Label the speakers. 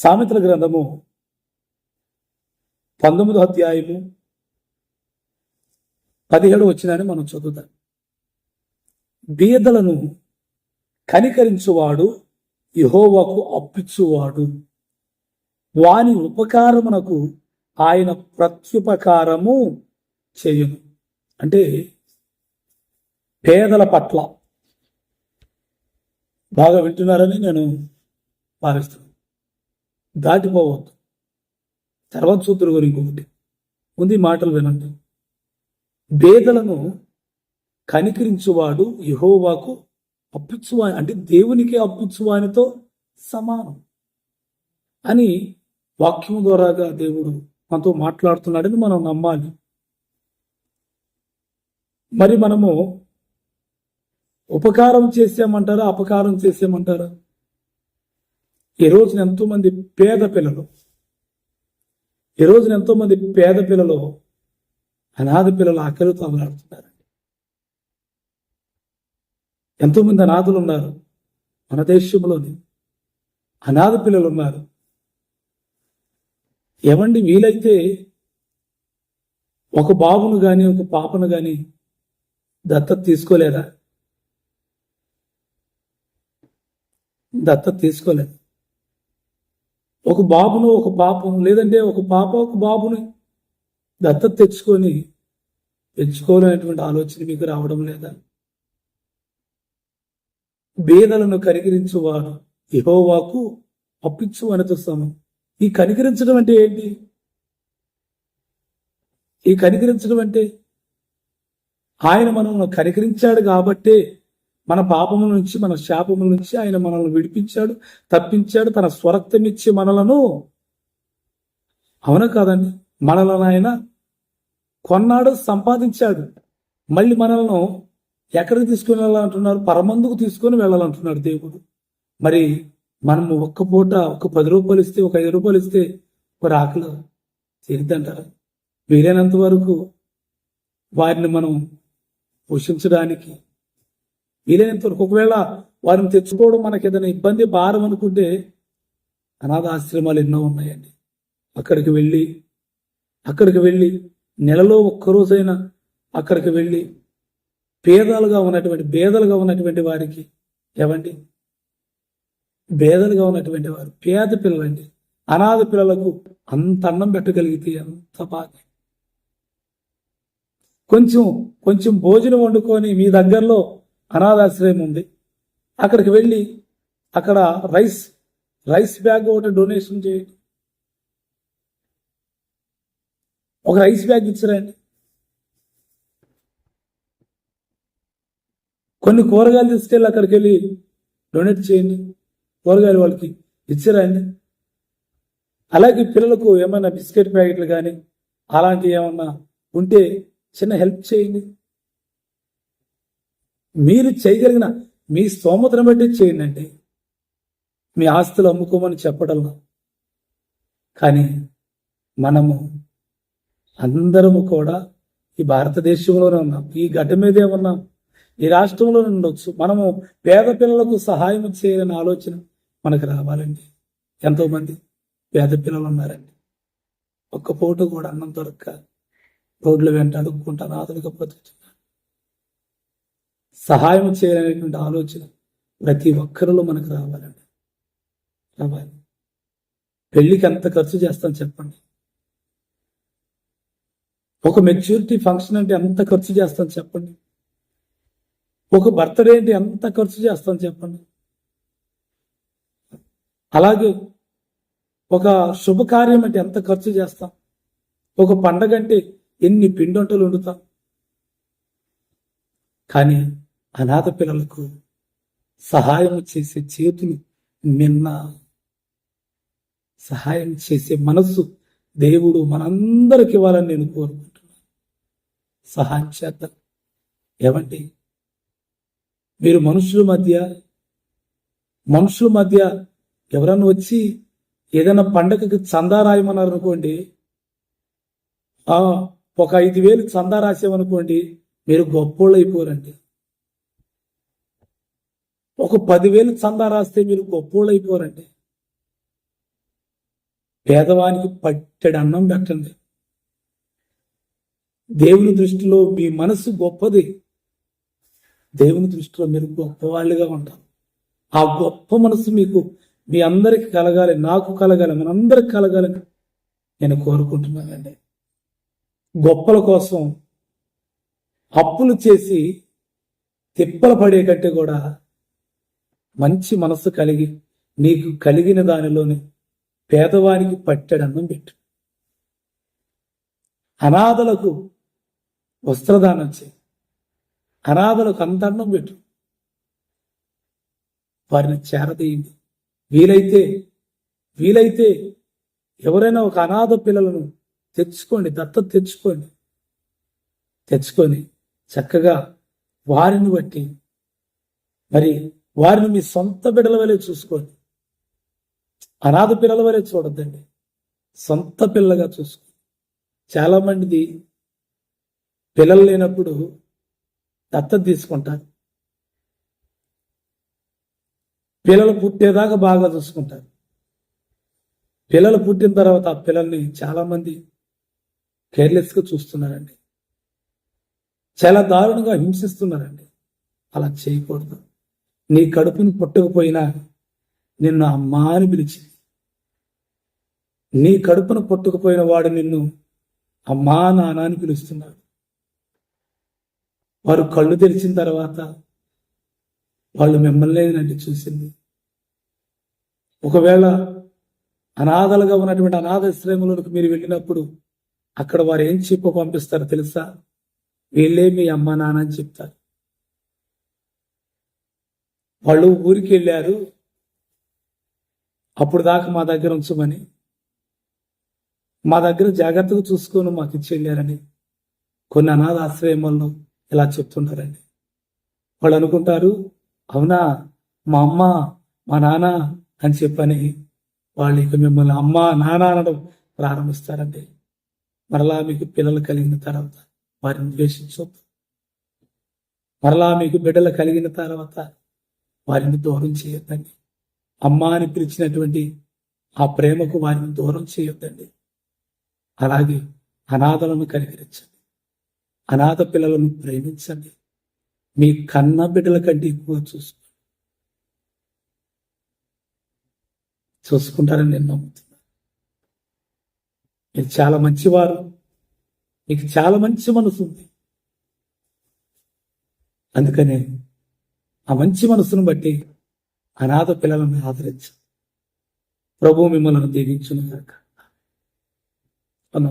Speaker 1: సామెతల గ్రంథము పంతొమ్మిదో అధ్యాయము పదిహేడు వచ్చినని మనం చదువుతాం. బీదలను కనికరించువాడు యెహోవాకు అప్పిచ్చువాడు. వాని ఉపకారమునకు ఆయన ప్రత్యుపకారము చేయును. అంటే పేదల పట్ల. బాగా వింటున్నారని నేను భావిస్తున్నాను. దాటిపోవద్దు. తర్వాత సూత్రుడు గురించి ఒకటి ముందు మాటలు వినండి. బేదలను కనికరించువాడు యహోవాకు అప్పించువా అంటే దేవునికి అప్పించువానితో సమానం అని వాక్యం ద్వారాగా దేవుడు మనతో మాట్లాడుతున్నాడని మనం నమ్మాలి. మరి మనము ఉపకారం చేసామంటారా అపకారం చేసామంటారా? ఈ రోజున ఎంతోమంది పేద పిల్లలు ఈ రోజున ఎంతోమంది పేద పిల్లలు అనాథ పిల్లలు ఆకలితో అమలాడుతున్నారండి. ఎంతోమంది అనాథులు ఉన్నారు. మన దేశంలోని అనాథ పిల్లలు ఉన్నారు. ఏమండి వీలైతే ఒక బాబును కానీ ఒక పాపను కానీ దత్తత తీసుకోలేదా? దత్తత తీసుకోలేదు. ఒక బాబును ఒక పాపను లేదంటే ఒక పాప ఒక బాబుని దత్తత తెచ్చుకొని పెంచుకోవాలనేటువంటి ఆలోచన మీకు రావడం లేదా? బేదలను కనికరించువారు యహోవాకు అప్పించు అనతో సమం ఈ కనికరించడం అంటే ఏంటి? ఈ కనికరించడం అంటే ఆయన మనం కనికరించాడు కాబట్టే మన పాపము నుంచి మన శాపము నుంచి ఆయన మనల్ని విడిపించాడు తప్పించాడు తన స్వరక్తం ఇచ్చి మనలను. అవునా కాదండి? మనలను ఆయన కొన్నాడు సంపాదించాడు. మళ్ళీ మనల్ని ఎక్కడికి తీసుకుని వెళ్ళాలంటున్నారు? పరమందుకు తీసుకొని వెళ్ళాలంటున్నాడు దేవుడు. మరి మనము ఒక్క పూట ఒక పది రూపాయలు ఇస్తే ఒక ఐదు రూపాయలు ఇస్తే ఒక ఆకలి తీరిద్దంటారా? వీలైనంత వరకు వారిని మనం పోషించడానికి వీలైనంత వరకు ఒకవేళ వారిని తెచ్చుకోవడం మనకి ఏదైనా ఇబ్బంది భారం అనుకుంటే అనాథ ఆశ్రమాలు ఎన్నో ఉన్నాయండి. అక్కడికి వెళ్ళి అక్కడికి వెళ్ళి నెలలో ఒక్కరోజైనా అక్కడికి వెళ్ళి పేదలుగా ఉన్నటువంటి పేదలుగా ఉన్నటువంటి వారికి ఏమండి? పేదలుగా ఉన్నటువంటి వారు పేద పిల్లలండి. అనాథ పిల్లలకు అంత అన్నం పెట్టగలిగితే అంత బాగా. కొంచెం కొంచెం భోజనం వండుకొని మీ దగ్గరలో అనాథాశ్రయం ఉంది. అక్కడికి వెళ్ళి అక్కడ రైస్ రైస్ బ్యాగ్ ఒకటి డొనేషన్ చేయండి. ఒక రైస్ బ్యాగ్ ఇచ్చిరండి. కొన్ని కూరగాయలు తీసుకెళ్ళి అక్కడికి వెళ్ళి డొనేట్ చేయండి. కూరగాయలు వాళ్ళకి ఇచ్చిరండి. అలాగే పిల్లలకు ఏమైనా బిస్కెట్ ప్యాకెట్లు కానీ అలాంటివి ఏమన్నా ఉంటే చిన్న హెల్ప్ చేయండి. మీరు చేయగలిగిన మీ స్తోమతను బట్టి చేయండి అండి మీ ఆస్తులు అమ్ముకోమని చెప్పడం కానీ మనము అందరము కూడా ఈ భారతదేశంలోనే ఉన్నాం. ఈ గడ్డ మీదే ఉన్నాం. ఈ రాష్ట్రంలో ఉండొచ్చు. మనము పేద పిల్లలకు సహాయం చేయాలనే ఆలోచన మనకు రావాలండి. ఎంతోమంది పేద పిల్లలు ఉన్నారండి. ఒక్క పూట కూడా అన్నం దొరక్క రోడ్లు వెంట అడుక్కుంటా నాదులుగా బ్రతుకుతున్నారు సహాయం చేయాలనేటువంటి ఆలోచన ప్రతి ఒక్కరిలో మనకు రావాలండి. రావాలి. పెళ్ళికి ఎంత ఖర్చు చేస్తాం చెప్పండి. ఒక మెచ్యూరిటీ ఫంక్షన్ అంటే ఎంత ఖర్చు చేస్తాం చెప్పండి. ఒక బర్త్డే అంటే ఎంత ఖర్చు చేస్తాం చెప్పండి. అలాగే ఒక శుభకార్యం అంటే ఎంత ఖర్చు చేస్తాం. ఒక పండగ అంటే ఎన్ని పిండొంటలు వండుతాం. కానీ అనాథ పిల్లలకు సహాయం చేసే చేతులు నిన్న సహాయం చేసే మనస్సు దేవుడు మనందరికి ఇవ్వాలని నేను కోరుకుంటున్నాను. సహాయం చేద్దాం. ఏమండి మీరు మనుషుల మధ్య మనుషుల మధ్య ఎవరన్నా వచ్చి ఏదైనా పండగకి చందా రాయమన్నారు అనుకోండి ఒక ఐదు వేలు చందా రాసామనుకోండి మీరు గొప్పోళ్ళు అయిపోరండి. ఒక పదివేలు చందా రాస్తే మీరు గొప్పోళ్ళు అయిపోరండి పేదవానికి పట్టెడు అన్నం పెట్టండి. దేవుని దృష్టిలో మీ మనసు గొప్పది. దేవుని దృష్టిలో మీరు గొప్పవాళ్ళుగా ఉంటారు ఆ గొప్ప మనసు మీకు మీ అందరికి కలగాలి నాకు కలగాలి మనందరికి కలగాలని నేను కోరుకుంటున్నానండి. గొప్పల కోసం అప్పులు చేసి తిప్పలు పడే కంటే కూడా మంచి మనసు కలిగి నీకు కలిగిన దానిలోనే పేదవానికి పట్టెడన్నం పెట్టు. అనాథలకు వస్త్రదానం చేయి. అనాథలకు అంతన్నం పెట్టు. వారిని చేరదీయండి. వీలైతే వీలైతే ఎవరైనా ఒక అనాథ పిల్లలను తెచ్చుకోండి దత్తత తెచ్చుకోండి. తెచ్చుకొని చక్కగా వారిని బట్టి మరి వారిని మీ సొంత బిడ్డల వలె చూసుకోండి. అనాథ పిల్లల వలె చూడద్దండి. సొంత పిల్లగా చూసుకోండి. చాలామందిది పిల్లలు లేనప్పుడు దత్తత తీసుకుంటారు. పిల్లలు పుట్టేదాకా బాగా చూసుకుంటారు. పిల్లలు పుట్టిన తర్వాత ఆ పిల్లల్ని చాలామంది కేర్లెస్గా చూస్తున్నారండి. చాలా దారుణంగా హింసిస్తున్నారండి. అలా చేయకూడదు. నీ కడుపుని పుట్టకపోయినా నిన్ను అమ్మా అని పిలిచింది నీ కడుపును పుట్టకపోయిన వాడు నిన్ను అమ్మా నాన్న అని పిలుస్తున్నాడు. వారు కళ్ళు తెరిచిన తర్వాత వాళ్ళు మిమ్మల్ని చూసింది. ఒకవేళ అనాథలుగా ఉన్నటువంటి అనాథ మీరు వెళ్ళినప్పుడు అక్కడ వారు ఏం చెప్పు పంపిస్తారో తెలుసా? వీళ్ళే మీ అమ్మ నాన్న అని చెప్తారు. వాళ్ళు ఊరికి వెళ్ళారు. అప్పుడు దాకా మా దగ్గర ఉంచమని మా దగ్గర జాగ్రత్తగా చూసుకొని మాకు ఇచ్చి వెళ్ళారని కొన్ని అనాథ ఆశ్రయములను ఇలా చెప్తున్నారండి వాళ్ళు అనుకుంటారు అవునా మా అమ్మ మా నాన్న అని చెప్పని వాళ్ళు ఇక మిమ్మల్ని అమ్మ నాన్న అనడం ప్రారంభిస్తారండి. మరలా మీకు పిల్లలు కలిగిన తర్వాత వారిని ద్వేషించొద్దు. మరలా మీకు బిడ్డలు కలిగిన తర్వాత వారిని దూరం చేయొద్దండి. అమ్మ అని పిలిచినటువంటి ఆ ప్రేమకు వారిని దూరం చేయొద్దండి. అలాగే అనాథలను కనికరించండి. అనాథ పిల్లలను ప్రేమించండి. మీ కన్న బిడ్డల కంటే ఎక్కువ చూసుకోండి. చూసుకుంటారని నేను నమ్ముతున్నాను. మీరు చాలా మంచివారు. మీకు చాలా మంచి మనసు ఉంది. అందుకనే ఆ మంచి మనసును బట్టి అనాథ పిల్లలను ఆదరించు. ప్రభు మిమ్మల్ని దీవించును కాక అన్నాం